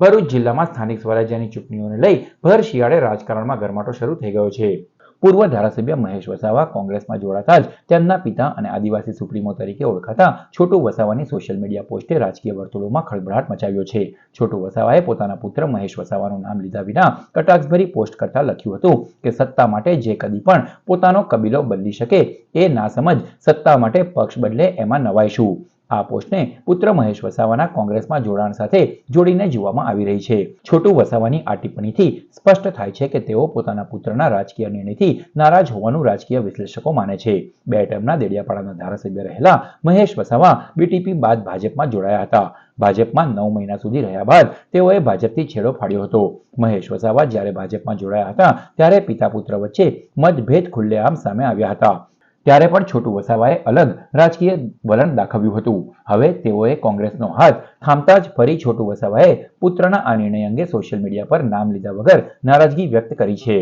ભરૂચ જિલ્લામાં સ્થાનિક સ્વરાજ્યની ચૂંટણીઓને લઈ ભર શિયાળે રાજકારણમાં ગરમાટો શરૂ થઈ ગયો છે. પૂર્વ ધારાસભ્ય મહેશ વસાવા કોંગ્રેસમાં જોડાતા જ તેમના પિતા અને આદિવાસી સુપ્રીમો તરીકે ઓળખાતા છોટુ વસાવાની સોશિયલ મીડિયા પોસ્ટે રાજકીય વર્તુળોમાં ખળભળાટ મચાવ્યો છે. છોટુ વસાવાએ પોતાના પુત્ર મહેશ વસાવાનું નામ લીધા વિના કટાક્ષભરી પોસ્ટ કરતા લખ્યું હતું કે સત્તા માટે જે કદી પણ પોતાનો કબીલો બદલી શકે એ ના સમજ સત્તા માટે પક્ષ બદલે એમાં નવાય શું આ પોસ્ટને પુત્ર મહેશ વસાવાના કોંગ્રેસમાં જોડાણ સાથે જોડીને જોવામાં આવી રહી છે. છોટુ વસાવાની આ ટિપ્પણીથી સ્પષ્ટ થાય છે કે તેઓ પોતાના પુત્રના રાજકીય નિર્ણયથી નારાજ હોવાનું રાજકીય વિશ્લેષકો માને છે. બે ટર્મના દેડિયાપાડાના ધારાસભ્ય રહેલા મહેશ વસાવા બીટીપી બાદ ભાજપમાં જોડાયા હતા. ભાજપમાં નવ મહિના સુધી રહ્યા બાદ તેઓએ ભાજપથી છેડો ફાડ્યો હતો. મહેશ વસાવા જ્યારે ભાજપમાં જોડાયા હતા ત્યારે પિતા પુત્ર વચ્ચે મતભેદ ખુલ્લેઆમ સામે આવ્યા હતા. ત્યારે પણ છોટુ વસાવાએ અલગ રાજકીય વલણ દાખવ્યું હતું. હવે તેઓએ કોંગ્રેસનો હાથ થામતા જ ફરી છોટુ વસાવાએ પુત્રના આ નિર્ણય અંગે સોશિયલ મીડિયા પર નામ લીધા વગર નારાજગી વ્યક્ત કરી છે.